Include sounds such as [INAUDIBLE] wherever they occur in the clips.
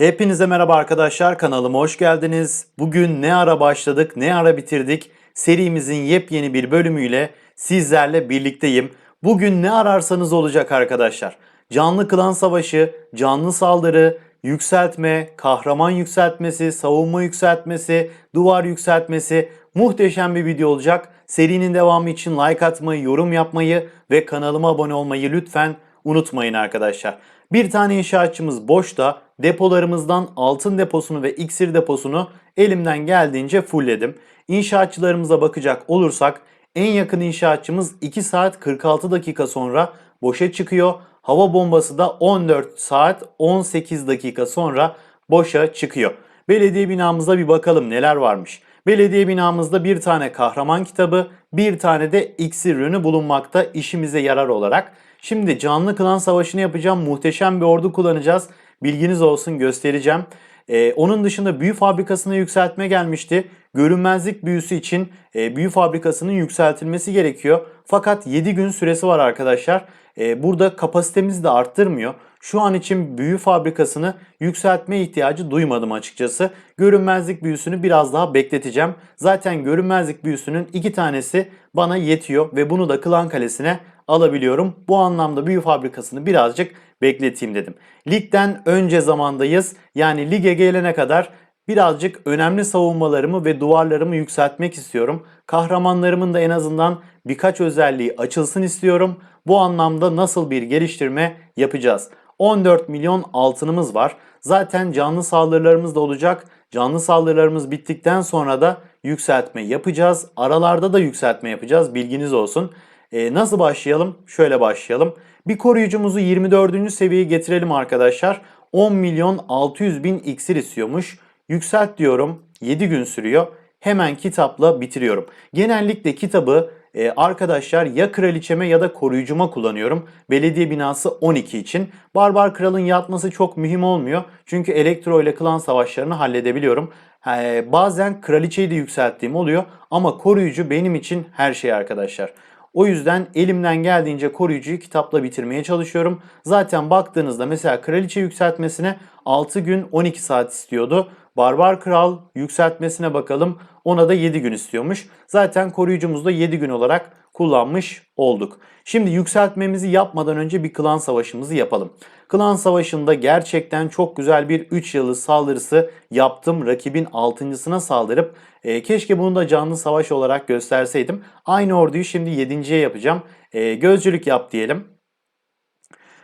Hepinize merhaba arkadaşlar kanalıma hoş geldiniz. Bugün ne ara başladık ne ara bitirdik serimizin yepyeni bir bölümüyle sizlerle birlikteyim. Bugün ne ararsanız olacak arkadaşlar. Canlı klan savaşı, canlı saldırı, yükseltme, kahraman yükseltmesi, savunma yükseltmesi, duvar yükseltmesi muhteşem bir video olacak. Serinin devamı için like atmayı, yorum yapmayı ve kanalıma abone olmayı lütfen unutmayın arkadaşlar. Bir tane inşaatçımız boşta. Depolarımızdan altın deposunu ve iksir deposunu elimden geldiğince fullledim. İnşaatçılarımıza bakacak olursak en yakın inşaatçımız 2 saat 46 dakika sonra boşa çıkıyor. Hava bombası da 14 saat 18 dakika sonra boşa çıkıyor. Belediye binamızda bir bakalım neler varmış. Belediye binamızda bir tane kahraman kitabı, bir tane de iksir ürünü bulunmakta işimize yarar olarak. Şimdi canlı klan savaşını yapacağım. Muhteşem bir ordu kullanacağız. Bilginiz olsun göstereceğim. Ee, onun dışında büyü fabrikasına yükseltme gelmişti. Görünmezlik büyüsü için e, büyü fabrikasının yükseltilmesi gerekiyor. Fakat 7 gün süresi var arkadaşlar. Ee, burada kapasitemizi de arttırmıyor. Şu an için büyü fabrikasını yükseltme ihtiyacı duymadım açıkçası. Görünmezlik büyüsünü biraz daha bekleteceğim. Zaten görünmezlik büyüsünün iki tanesi bana yetiyor ve bunu da Klan Kalesi'ne alabiliyorum. Bu anlamda büyü fabrikasını birazcık bekleteyim dedim. Ligden önce zamandayız. Yani lige gelene kadar birazcık önemli savunmalarımı ve duvarlarımı yükseltmek istiyorum. Kahramanlarımın da en azından birkaç özelliği açılsın istiyorum. Bu anlamda nasıl bir geliştirme yapacağız? 14 milyon altınımız var. Zaten canlı saldırılarımız da olacak. Canlı saldırılarımız bittikten sonra da yükseltme yapacağız. Aralarda da yükseltme yapacağız. Bilginiz olsun. Ee, nasıl başlayalım? Şöyle başlayalım. Bir koruyucumuzu 24. seviyeye getirelim arkadaşlar. 10 milyon 600 bin iksir istiyormuş. Yükselt diyorum. 7 gün sürüyor. Hemen kitapla bitiriyorum. Genellikle kitabı e, arkadaşlar ya kraliçeme ya da koruyucuma kullanıyorum. Belediye binası 12 için. Barbar kralın yatması çok mühim olmuyor. Çünkü elektro ile klan savaşlarını halledebiliyorum. E, bazen kraliçeyi de yükselttiğim oluyor. Ama koruyucu benim için her şey arkadaşlar. O yüzden elimden geldiğince koruyucuyu kitapla bitirmeye çalışıyorum. Zaten baktığınızda mesela kraliçe yükseltmesine 6 gün 12 saat istiyordu. Barbar Kral yükseltmesine bakalım. Ona da 7 gün istiyormuş. Zaten koruyucumuzu da 7 gün olarak kullanmış olduk. Şimdi yükseltmemizi yapmadan önce bir klan savaşımızı yapalım. Klan savaşında gerçekten çok güzel bir 3 yıldız saldırısı yaptım. Rakibin 6.sına saldırıp e, keşke bunu da canlı savaş olarak gösterseydim. Aynı orduyu şimdi 7.ye yapacağım. E, gözcülük yap diyelim.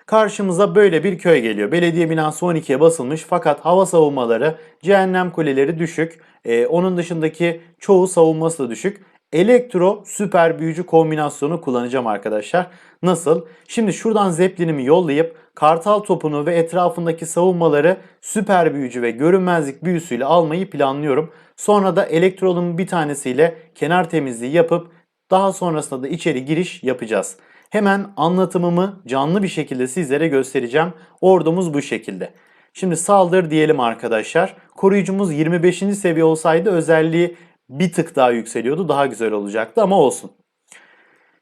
Karşımıza böyle bir köy geliyor. Belediye binası 12'ye basılmış fakat hava savunmaları, cehennem kuleleri düşük. Ee, onun dışındaki çoğu savunması da düşük. Elektro süper büyücü kombinasyonu kullanacağım arkadaşlar. Nasıl? Şimdi şuradan zeplinimi yollayıp kartal topunu ve etrafındaki savunmaları süper büyücü ve görünmezlik büyüsüyle almayı planlıyorum. Sonra da elektrolumun bir tanesiyle kenar temizliği yapıp daha sonrasında da içeri giriş yapacağız. Hemen anlatımımı canlı bir şekilde sizlere göstereceğim. Ordumuz bu şekilde. Şimdi saldır diyelim arkadaşlar. Koruyucumuz 25. seviye olsaydı özelliği bir tık daha yükseliyordu. Daha güzel olacaktı ama olsun.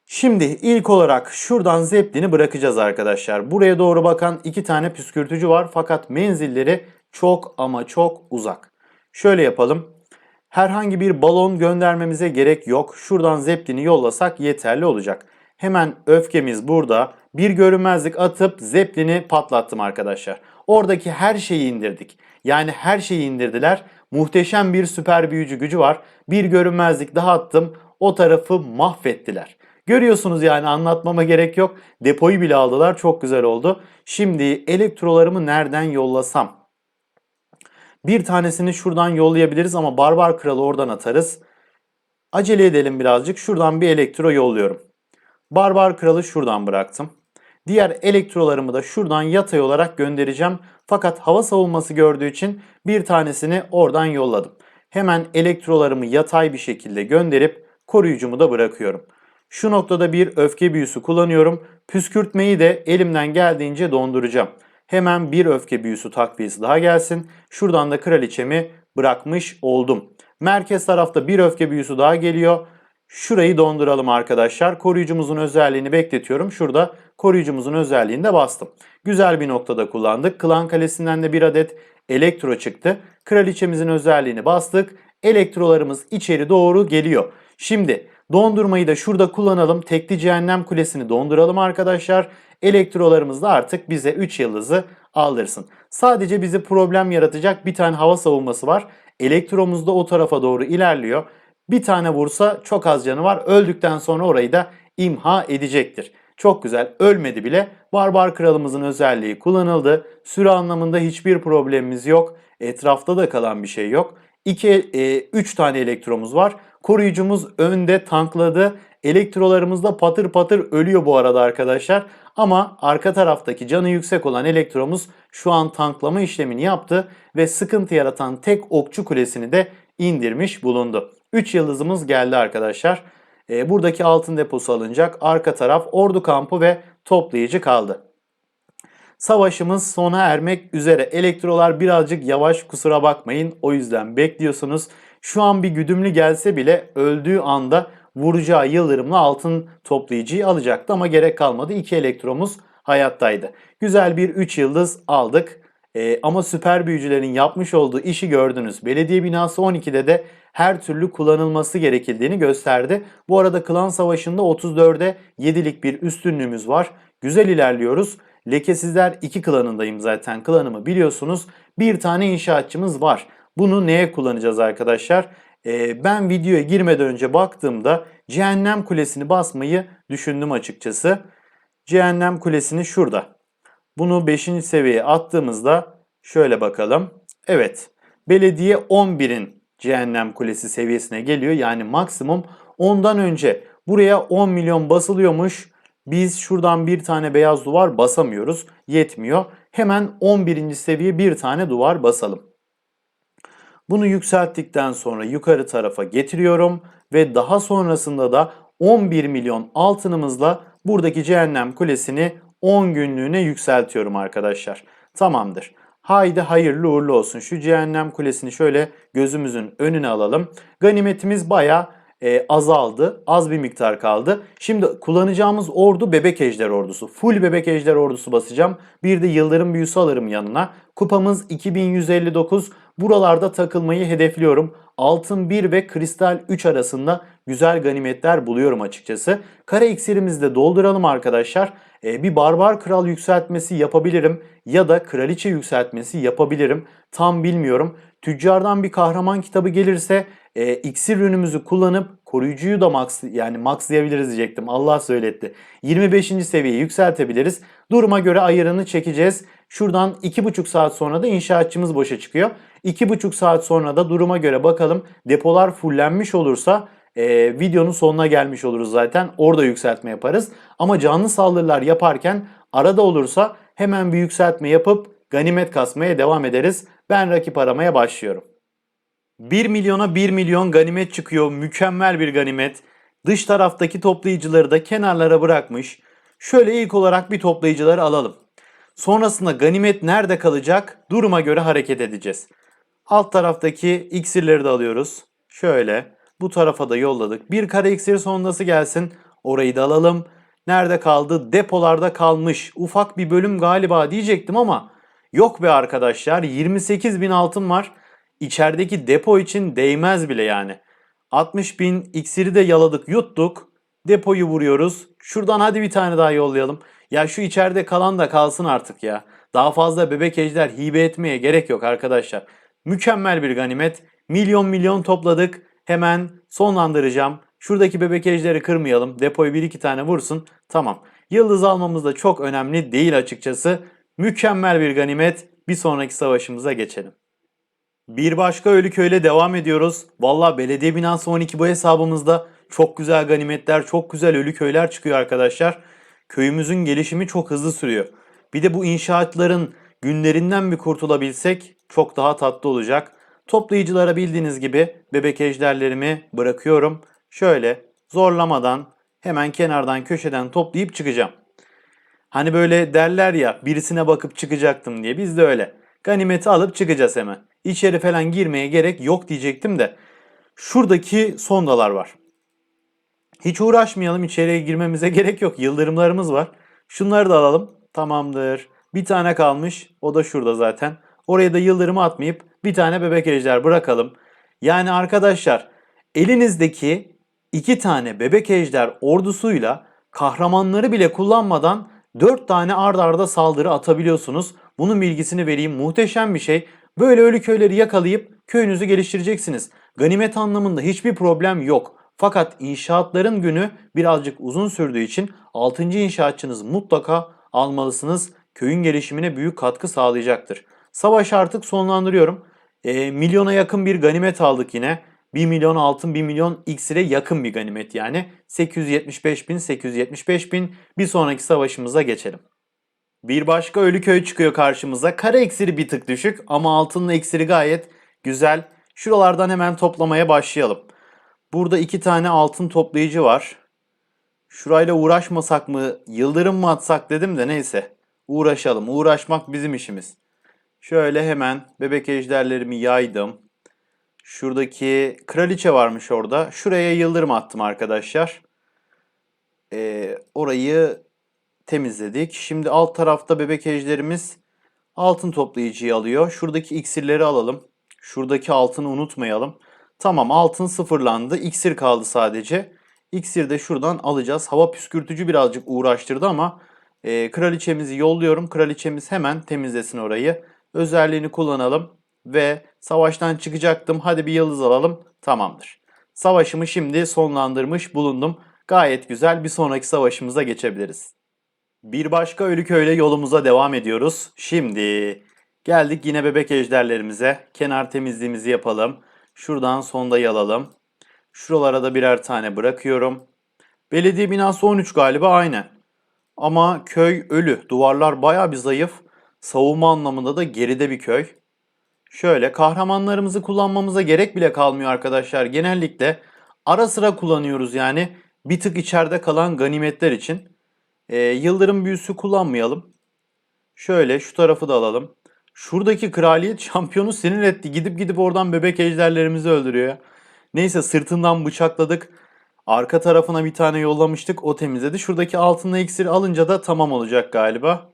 Şimdi ilk olarak şuradan zeplini bırakacağız arkadaşlar. Buraya doğru bakan iki tane püskürtücü var fakat menzilleri çok ama çok uzak. Şöyle yapalım. Herhangi bir balon göndermemize gerek yok. Şuradan zeplini yollasak yeterli olacak. Hemen öfkemiz burada. Bir görünmezlik atıp zeplini patlattım arkadaşlar. Oradaki her şeyi indirdik. Yani her şeyi indirdiler. Muhteşem bir süper büyücü gücü var. Bir görünmezlik daha attım. O tarafı mahvettiler. Görüyorsunuz yani anlatmama gerek yok. Depoyu bile aldılar. Çok güzel oldu. Şimdi elektrolarımı nereden yollasam? Bir tanesini şuradan yollayabiliriz ama Barbar Kralı oradan atarız. Acele edelim birazcık. Şuradan bir elektro yolluyorum. Barbar Kralı şuradan bıraktım. Diğer elektrolarımı da şuradan yatay olarak göndereceğim. Fakat hava savunması gördüğü için bir tanesini oradan yolladım. Hemen elektrolarımı yatay bir şekilde gönderip koruyucumu da bırakıyorum. Şu noktada bir öfke büyüsü kullanıyorum. Püskürtmeyi de elimden geldiğince donduracağım. Hemen bir öfke büyüsü takviyesi daha gelsin. Şuradan da kraliçemi bırakmış oldum. Merkez tarafta bir öfke büyüsü daha geliyor. Şurayı donduralım arkadaşlar. Koruyucumuzun özelliğini bekletiyorum. Şurada koruyucumuzun özelliğini de bastım. Güzel bir noktada kullandık. Klan kalesinden de bir adet elektro çıktı. Kraliçemizin özelliğini bastık. Elektrolarımız içeri doğru geliyor. Şimdi dondurmayı da şurada kullanalım. Tekli cehennem kulesini donduralım arkadaşlar. Elektrolarımız da artık bize 3 yıldızı aldırsın. Sadece bize problem yaratacak bir tane hava savunması var. Elektromuz da o tarafa doğru ilerliyor. Bir tane vursa çok az canı var. Öldükten sonra orayı da imha edecektir. Çok güzel. Ölmedi bile. Barbar kralımızın özelliği kullanıldı. Süre anlamında hiçbir problemimiz yok. Etrafta da kalan bir şey yok. 2 3 tane elektromuz var. Koruyucumuz önde tankladı. Elektrolarımız da patır patır ölüyor bu arada arkadaşlar. Ama arka taraftaki canı yüksek olan elektromuz şu an tanklama işlemini yaptı ve sıkıntı yaratan tek okçu kulesini de indirmiş bulundu. 3 yıldızımız geldi arkadaşlar. E, buradaki altın deposu alınacak. Arka taraf ordu kampı ve toplayıcı kaldı. Savaşımız sona ermek üzere. Elektrolar birazcık yavaş kusura bakmayın. O yüzden bekliyorsunuz. Şu an bir güdümlü gelse bile öldüğü anda vuracağı yıldırımla altın toplayıcıyı alacaktı ama gerek kalmadı. İki elektromuz hayattaydı. Güzel bir 3 yıldız aldık. Ee, ama süper büyücülerin yapmış olduğu işi gördünüz. Belediye binası 12'de de her türlü kullanılması gerekildiğini gösterdi. Bu arada klan savaşında 34'e 7'lik bir üstünlüğümüz var. Güzel ilerliyoruz. Lekesizler 2 klanındayım zaten. Klanımı biliyorsunuz. Bir tane inşaatçımız var. Bunu neye kullanacağız arkadaşlar? Ee, ben videoya girmeden önce baktığımda Cehennem Kulesi'ni basmayı düşündüm açıkçası. Cehennem Kulesi'ni şurada. Bunu 5. seviyeye attığımızda şöyle bakalım. Evet. Belediye 11'in Cehennem Kulesi seviyesine geliyor. Yani maksimum ondan önce buraya 10 milyon basılıyormuş. Biz şuradan bir tane beyaz duvar basamıyoruz. Yetmiyor. Hemen 11. seviye bir tane duvar basalım. Bunu yükselttikten sonra yukarı tarafa getiriyorum ve daha sonrasında da 11 milyon altınımızla buradaki cehennem kulesini 10 günlüğüne yükseltiyorum arkadaşlar. Tamamdır. Haydi hayırlı uğurlu olsun. Şu cehennem kulesini şöyle gözümüzün önüne alalım. Ganimetimiz baya e, azaldı. Az bir miktar kaldı. Şimdi kullanacağımız ordu bebek ejder ordusu. Full bebek ejder ordusu basacağım. Bir de yıldırım büyüsü alırım yanına. Kupamız 2159. Buralarda takılmayı hedefliyorum. Altın 1 ve kristal 3 arasında güzel ganimetler buluyorum açıkçası. Kara iksirimizi de dolduralım arkadaşlar. Ee, bir barbar kral yükseltmesi yapabilirim ya da kraliçe yükseltmesi yapabilirim. Tam bilmiyorum. Tüccardan bir kahraman kitabı gelirse e, iksir ürünümüzü kullanıp koruyucuyu da max yani maxlayabiliriz diyecektim. Allah söyletti. 25. seviyeye yükseltebiliriz. Duruma göre ayarını çekeceğiz. Şuradan 2,5 saat sonra da inşaatçımız boşa çıkıyor. 2,5 saat sonra da duruma göre bakalım depolar fullenmiş olursa e, videonun sonuna gelmiş oluruz zaten. Orada yükseltme yaparız. Ama canlı saldırılar yaparken arada olursa hemen bir yükseltme yapıp ganimet kasmaya devam ederiz. Ben rakip aramaya başlıyorum. 1 milyona 1 milyon ganimet çıkıyor. Mükemmel bir ganimet. Dış taraftaki toplayıcıları da kenarlara bırakmış. Şöyle ilk olarak bir toplayıcıları alalım. Sonrasında ganimet nerede kalacak? Duruma göre hareket edeceğiz. Alt taraftaki iksirleri de alıyoruz. Şöyle bu tarafa da yolladık. Bir kare iksir sondası gelsin. Orayı da alalım. Nerede kaldı? Depolarda kalmış. Ufak bir bölüm galiba diyecektim ama yok be arkadaşlar. 28 bin altın var. İçerideki depo için değmez bile yani. 60 bin iksiri de yaladık yuttuk. Depoyu vuruyoruz. Şuradan hadi bir tane daha yollayalım. Ya şu içeride kalan da kalsın artık ya. Daha fazla bebek ejder hibe etmeye gerek yok arkadaşlar. Mükemmel bir ganimet. Milyon milyon topladık. Hemen sonlandıracağım. Şuradaki bebek ejderi kırmayalım. Depoyu bir iki tane vursun. Tamam. Yıldız almamız da çok önemli değil açıkçası. Mükemmel bir ganimet. Bir sonraki savaşımıza geçelim. Bir başka ölü köyle devam ediyoruz. Valla belediye binası 12 bu hesabımızda çok güzel ganimetler, çok güzel ölü köyler çıkıyor arkadaşlar. Köyümüzün gelişimi çok hızlı sürüyor. Bir de bu inşaatların günlerinden bir kurtulabilsek çok daha tatlı olacak. Toplayıcılara bildiğiniz gibi bebek ejderlerimi bırakıyorum. Şöyle zorlamadan hemen kenardan köşeden toplayıp çıkacağım. Hani böyle derler ya birisine bakıp çıkacaktım diye biz de öyle. Ganimeti alıp çıkacağız hemen. İçeri falan girmeye gerek yok diyecektim de. Şuradaki sondalar var. Hiç uğraşmayalım içeriye girmemize [LAUGHS] gerek yok. Yıldırımlarımız var. Şunları da alalım. Tamamdır. Bir tane kalmış. O da şurada zaten. Oraya da yıldırımı atmayıp bir tane bebek ejder bırakalım. Yani arkadaşlar elinizdeki iki tane bebek ejder ordusuyla kahramanları bile kullanmadan 4 tane ard arda saldırı atabiliyorsunuz. Bunun bilgisini vereyim. Muhteşem bir şey. Böyle ölü köyleri yakalayıp köyünüzü geliştireceksiniz. Ganimet anlamında hiçbir problem yok. Fakat inşaatların günü birazcık uzun sürdüğü için 6. inşaatçınız mutlaka almalısınız. Köyün gelişimine büyük katkı sağlayacaktır. Savaşı artık sonlandırıyorum. E, milyona yakın bir ganimet aldık yine. 1 milyon altın 1 milyon iksire yakın bir ganimet yani. 875 bin 875 bin bir sonraki savaşımıza geçelim. Bir başka ölü köy çıkıyor karşımıza. Kara iksiri bir tık düşük ama altınla iksiri gayet güzel. Şuralardan hemen toplamaya başlayalım. Burada iki tane altın toplayıcı var. Şurayla uğraşmasak mı, yıldırım mı atsak dedim de neyse. Uğraşalım. Uğraşmak bizim işimiz. Şöyle hemen bebek ejderlerimi yaydım. Şuradaki kraliçe varmış orada. Şuraya yıldırım attım arkadaşlar. Ee, orayı temizledik. Şimdi alt tarafta bebek ejderimiz altın toplayıcıyı alıyor. Şuradaki iksirleri alalım. Şuradaki altını unutmayalım. Tamam altın sıfırlandı. İksir kaldı sadece. İksir de şuradan alacağız. Hava püskürtücü birazcık uğraştırdı ama e, kraliçemizi yolluyorum. Kraliçemiz hemen temizlesin orayı. Özelliğini kullanalım ve savaştan çıkacaktım. Hadi bir yıldız alalım. Tamamdır. Savaşımı şimdi sonlandırmış bulundum. Gayet güzel. Bir sonraki savaşımıza geçebiliriz. Bir başka ölü köyle yolumuza devam ediyoruz. Şimdi geldik yine bebek ejderlerimize. Kenar temizliğimizi yapalım. Şuradan sondayı alalım. Şuralara da birer tane bırakıyorum. Belediye binası 13 galiba aynen. Ama köy ölü. Duvarlar baya bir zayıf. Savunma anlamında da geride bir köy. Şöyle kahramanlarımızı kullanmamıza gerek bile kalmıyor arkadaşlar. Genellikle ara sıra kullanıyoruz yani bir tık içeride kalan ganimetler için. Ee, yıldırım büyüsü kullanmayalım. Şöyle şu tarafı da alalım. Şuradaki kraliyet [LAUGHS] şampiyonu sinir etti. Gidip gidip oradan bebek ejderlerimizi öldürüyor. Neyse sırtından bıçakladık. Arka tarafına bir tane yollamıştık. O temizledi. Şuradaki altınla iksiri alınca da tamam olacak galiba.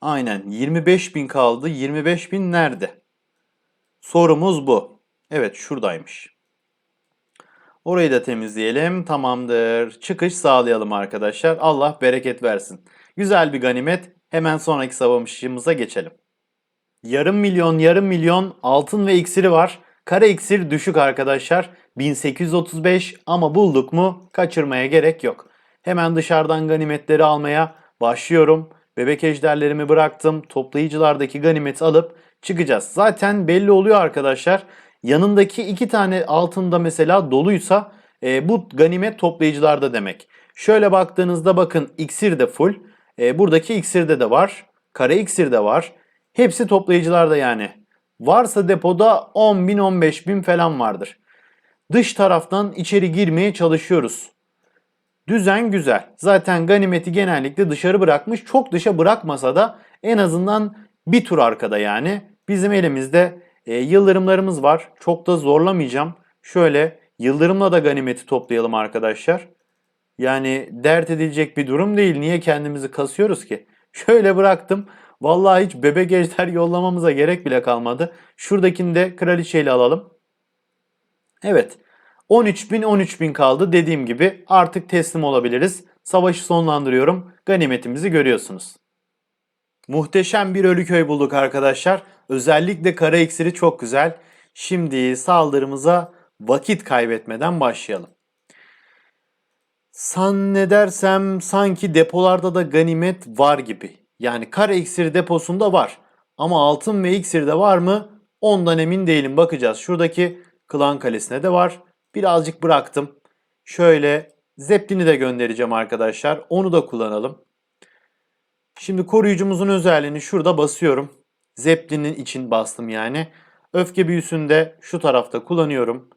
Aynen 25 bin kaldı. 25 bin nerede? Sorumuz bu. Evet şuradaymış. Orayı da temizleyelim. Tamamdır. Çıkış sağlayalım arkadaşlar. Allah bereket versin. Güzel bir ganimet. Hemen sonraki savaşımıza geçelim. Yarım milyon yarım milyon altın ve iksiri var. Kara iksir düşük arkadaşlar. 1835 ama bulduk mu kaçırmaya gerek yok. Hemen dışarıdan ganimetleri almaya başlıyorum. Bebek ejderlerimi bıraktım. Toplayıcılardaki ganimeti alıp çıkacağız. Zaten belli oluyor arkadaşlar. Yanındaki iki tane altında mesela doluysa e, bu ganimet toplayıcılarda demek. Şöyle baktığınızda bakın iksir de full. E, buradaki iksirde de var. Kara iksir de var. Hepsi toplayıcılarda yani. Varsa depoda 10 bin 15 bin falan vardır. Dış taraftan içeri girmeye çalışıyoruz. Düzen güzel. Zaten ganimeti genellikle dışarı bırakmış. Çok dışa bırakmasa da en azından bir tur arkada yani. Bizim elimizde e, yıldırımlarımız var. Çok da zorlamayacağım. Şöyle yıldırımla da ganimeti toplayalım arkadaşlar. Yani dert edilecek bir durum değil. Niye kendimizi kasıyoruz ki? Şöyle bıraktım. Vallahi hiç bebek ejder yollamamıza gerek bile kalmadı. Şuradakini de kraliçeyle alalım. Evet. 13.000 13.000 kaldı. Dediğim gibi artık teslim olabiliriz. Savaşı sonlandırıyorum. Ganimetimizi görüyorsunuz. Muhteşem bir ölü köy bulduk arkadaşlar. Özellikle kara iksiri çok güzel. Şimdi saldırımıza vakit kaybetmeden başlayalım. San ne dersem sanki depolarda da ganimet var gibi. Yani kara iksiri deposunda var. Ama altın ve iksirde var mı? Ondan emin değilim. Bakacağız. Şuradaki klan kalesine de var. Birazcık bıraktım. Şöyle Zeppelin'i de göndereceğim arkadaşlar. Onu da kullanalım. Şimdi koruyucumuzun özelliğini şurada basıyorum. Zeppelin'in için bastım yani. Öfke büyüsünü de şu tarafta kullanıyorum.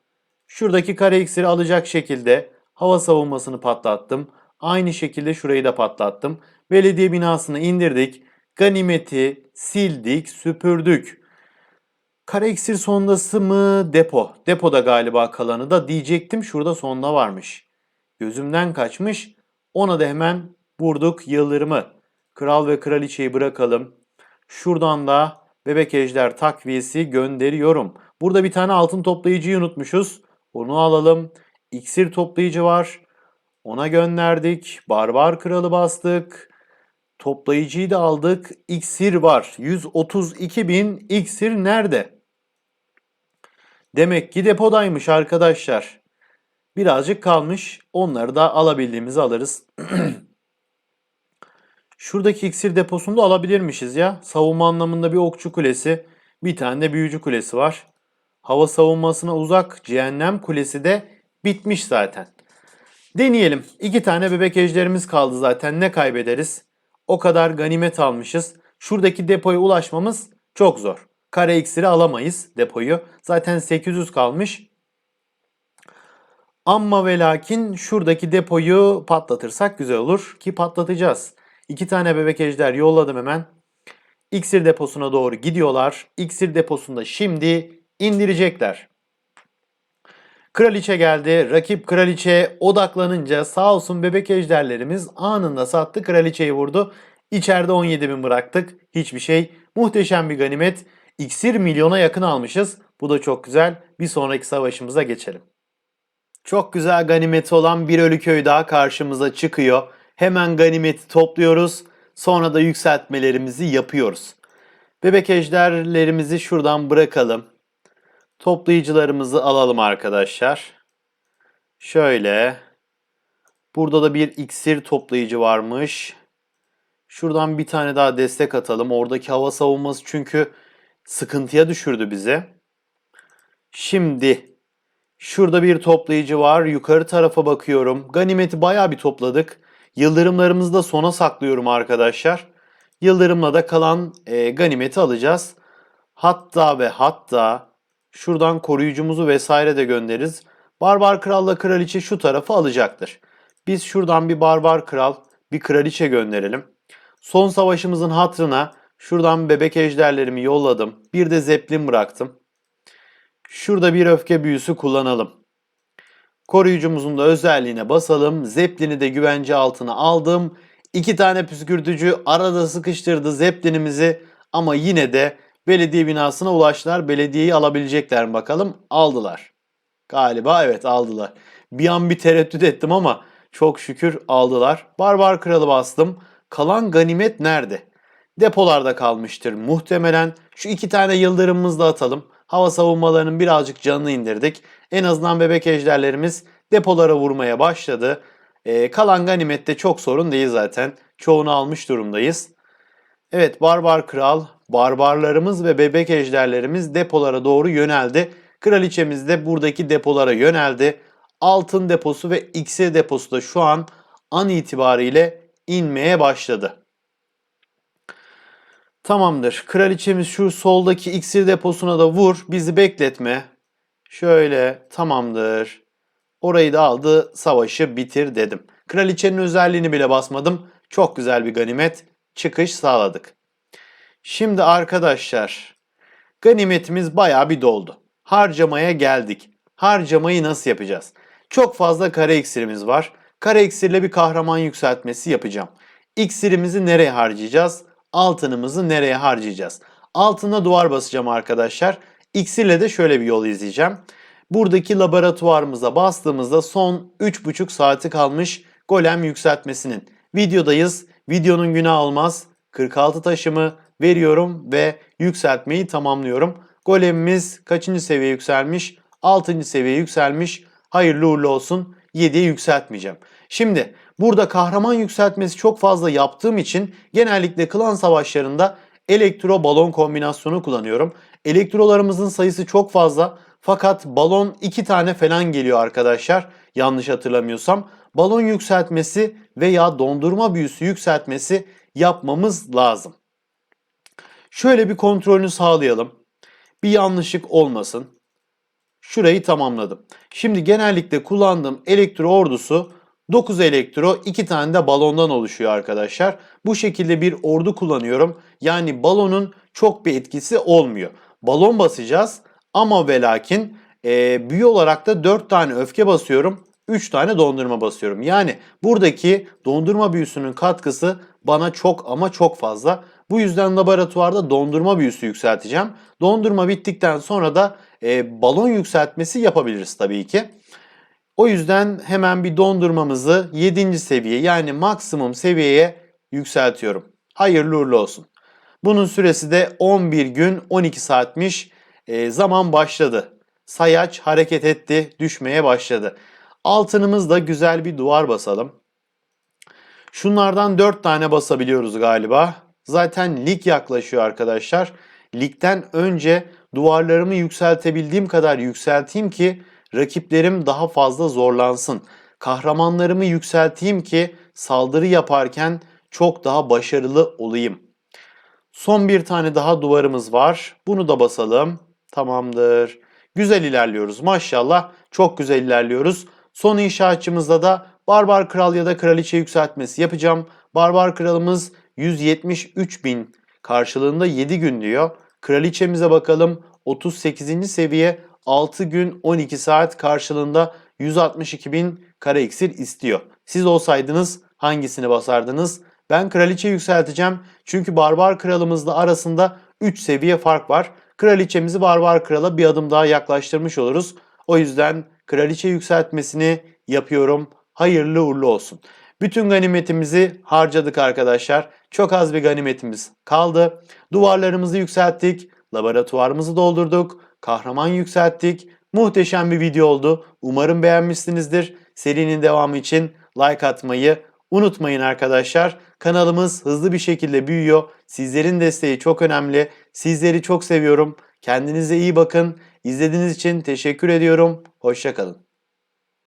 Şuradaki kare iksiri alacak şekilde hava savunmasını patlattım. Aynı şekilde şurayı da patlattım. Belediye binasını indirdik. Ganimeti sildik, süpürdük. Kara iksir sondası mı? Depo. Depoda galiba kalanı da diyecektim. Şurada sonda varmış. Gözümden kaçmış. Ona da hemen vurduk yıldırımı. Kral ve kraliçeyi bırakalım. Şuradan da bebek ejder takviyesi gönderiyorum. Burada bir tane altın toplayıcıyı unutmuşuz. Onu alalım. İksir toplayıcı var. Ona gönderdik. Barbar kralı bastık. Toplayıcıyı da aldık. İksir var. 132 bin iksir nerede? Demek ki depodaymış arkadaşlar. Birazcık kalmış. Onları da alabildiğimizi alırız. [CLEARS THROAT] Şuradaki iksir deposunu da alabilirmişiz ya. Savunma anlamında bir okçu kulesi, bir tane de büyücü kulesi var. Hava savunmasına uzak cehennem kulesi de bitmiş zaten. Deneyelim. İki tane bebek ejderimiz kaldı zaten. Ne kaybederiz? O kadar ganimet almışız. Şuradaki depoya ulaşmamız çok zor. Kare iksiri alamayız depoyu. Zaten 800 kalmış. Amma ve lakin şuradaki depoyu patlatırsak güzel olur ki patlatacağız. İki tane bebek ejder yolladım hemen. İksir deposuna doğru gidiyorlar. İksir deposunda şimdi indirecekler. Kraliçe geldi. Rakip kraliçeye odaklanınca sağ olsun bebek ejderlerimiz anında sattı. Kraliçeyi vurdu. İçeride 17 bin bıraktık. Hiçbir şey. Muhteşem bir ganimet. İksir milyona yakın almışız. Bu da çok güzel. Bir sonraki savaşımıza geçelim. Çok güzel ganimeti olan bir ölü köy daha karşımıza çıkıyor. Hemen ganimeti topluyoruz. Sonra da yükseltmelerimizi yapıyoruz. Bebek ejderlerimizi şuradan bırakalım. Toplayıcılarımızı alalım arkadaşlar. Şöyle. Burada da bir iksir toplayıcı varmış. Şuradan bir tane daha destek atalım. Oradaki hava savunması çünkü sıkıntıya düşürdü bizi. Şimdi şurada bir toplayıcı var. Yukarı tarafa bakıyorum. Ganimeti bayağı bir topladık. Yıldırımlarımızı da sona saklıyorum arkadaşlar. Yıldırımla da kalan e, ganimeti alacağız. Hatta ve hatta şuradan koruyucumuzu vesaire de göndeririz. Barbar kralla kraliçe şu tarafı alacaktır. Biz şuradan bir barbar kral, bir kraliçe gönderelim. Son savaşımızın hatrına şuradan bebek ejderlerimi yolladım. Bir de zeplin bıraktım. Şurada bir öfke büyüsü kullanalım. Koruyucumuzun da özelliğine basalım. Zeplin'i de güvence altına aldım. İki tane püskürtücü arada sıkıştırdı Zeplin'imizi ama yine de belediye binasına ulaştılar. Belediyeyi alabilecekler mi bakalım? Aldılar. Galiba evet aldılar. Bir an bir tereddüt ettim ama çok şükür aldılar. Barbar kralı bastım. Kalan ganimet nerede? Depolarda kalmıştır muhtemelen. Şu iki tane yıldırımımızı da atalım. Hava savunmalarının birazcık canını indirdik. En azından bebek ejderlerimiz depolara vurmaya başladı. Ee, kalan ganimette çok sorun değil zaten. Çoğunu almış durumdayız. Evet barbar kral, barbarlarımız ve bebek ejderlerimiz depolara doğru yöneldi. Kraliçemiz de buradaki depolara yöneldi. Altın deposu ve iksir deposu da şu an an itibariyle inmeye başladı. Tamamdır. Kraliçemiz şu soldaki iksir deposuna da vur. Bizi bekletme. Şöyle tamamdır. Orayı da aldı. Savaşı bitir dedim. Kraliçenin özelliğini bile basmadım. Çok güzel bir ganimet. Çıkış sağladık. Şimdi arkadaşlar ganimetimiz baya bir doldu. Harcamaya geldik. Harcamayı nasıl yapacağız? Çok fazla kare iksirimiz var. Kare iksirle bir kahraman yükseltmesi yapacağım. İksirimizi nereye harcayacağız? Altınımızı nereye harcayacağız? Altına duvar basacağım arkadaşlar. İksirle de şöyle bir yol izleyeceğim. Buradaki laboratuvarımıza bastığımızda son 3,5 saati kalmış golem yükseltmesinin. Videodayız. Videonun günah olmaz. 46 taşımı veriyorum ve yükseltmeyi tamamlıyorum. Golemimiz kaçıncı seviye yükselmiş? 6. seviye yükselmiş. Hayırlı uğurlu olsun. 7'ye yükseltmeyeceğim. Şimdi burada kahraman yükseltmesi çok fazla yaptığım için genellikle klan savaşlarında elektro balon kombinasyonu kullanıyorum. Elektrolarımızın sayısı çok fazla fakat balon 2 tane falan geliyor arkadaşlar. Yanlış hatırlamıyorsam. Balon yükseltmesi veya dondurma büyüsü yükseltmesi yapmamız lazım. Şöyle bir kontrolünü sağlayalım. Bir yanlışlık olmasın. Şurayı tamamladım. Şimdi genellikle kullandığım elektro ordusu 9 elektro 2 tane de balondan oluşuyor arkadaşlar. Bu şekilde bir ordu kullanıyorum. Yani balonun çok bir etkisi olmuyor. Balon basacağız ama ve lakin e, büyü olarak da 4 tane öfke basıyorum. 3 tane dondurma basıyorum. Yani buradaki dondurma büyüsünün katkısı bana çok ama çok fazla. Bu yüzden laboratuvarda dondurma büyüsü yükselteceğim. Dondurma bittikten sonra da e, balon yükseltmesi yapabiliriz tabii ki. O yüzden hemen bir dondurmamızı 7. seviye yani maksimum seviyeye yükseltiyorum. Hayırlı uğurlu olsun. Bunun süresi de 11 gün 12 saatmiş. E, zaman başladı. Sayaç hareket etti, düşmeye başladı. Altınımızda güzel bir duvar basalım. Şunlardan 4 tane basabiliyoruz galiba. Zaten lig yaklaşıyor arkadaşlar. Ligden önce duvarlarımı yükseltebildiğim kadar yükselteyim ki rakiplerim daha fazla zorlansın. Kahramanlarımı yükselteyim ki saldırı yaparken çok daha başarılı olayım. Son bir tane daha duvarımız var. Bunu da basalım. Tamamdır. Güzel ilerliyoruz maşallah. Çok güzel ilerliyoruz. Son inşaatçımızda da Barbar Kral ya da Kraliçe yükseltmesi yapacağım. Barbar Kralımız 173 bin karşılığında 7 gün diyor. Kraliçemize bakalım 38. seviye 6 gün 12 saat karşılığında 162 bin kara iksir istiyor. Siz olsaydınız hangisini basardınız? Ben kraliçe yükselteceğim çünkü barbar kralımızla arasında 3 seviye fark var. Kraliçemizi barbar krala bir adım daha yaklaştırmış oluruz. O yüzden kraliçe yükseltmesini yapıyorum. Hayırlı uğurlu olsun. Bütün ganimetimizi harcadık arkadaşlar. Çok az bir ganimetimiz kaldı. Duvarlarımızı yükselttik. Laboratuvarımızı doldurduk. Kahraman yükselttik. Muhteşem bir video oldu. Umarım beğenmişsinizdir. Serinin devamı için like atmayı unutmayın arkadaşlar. Kanalımız hızlı bir şekilde büyüyor. Sizlerin desteği çok önemli. Sizleri çok seviyorum. Kendinize iyi bakın. İzlediğiniz için teşekkür ediyorum. Hoşçakalın.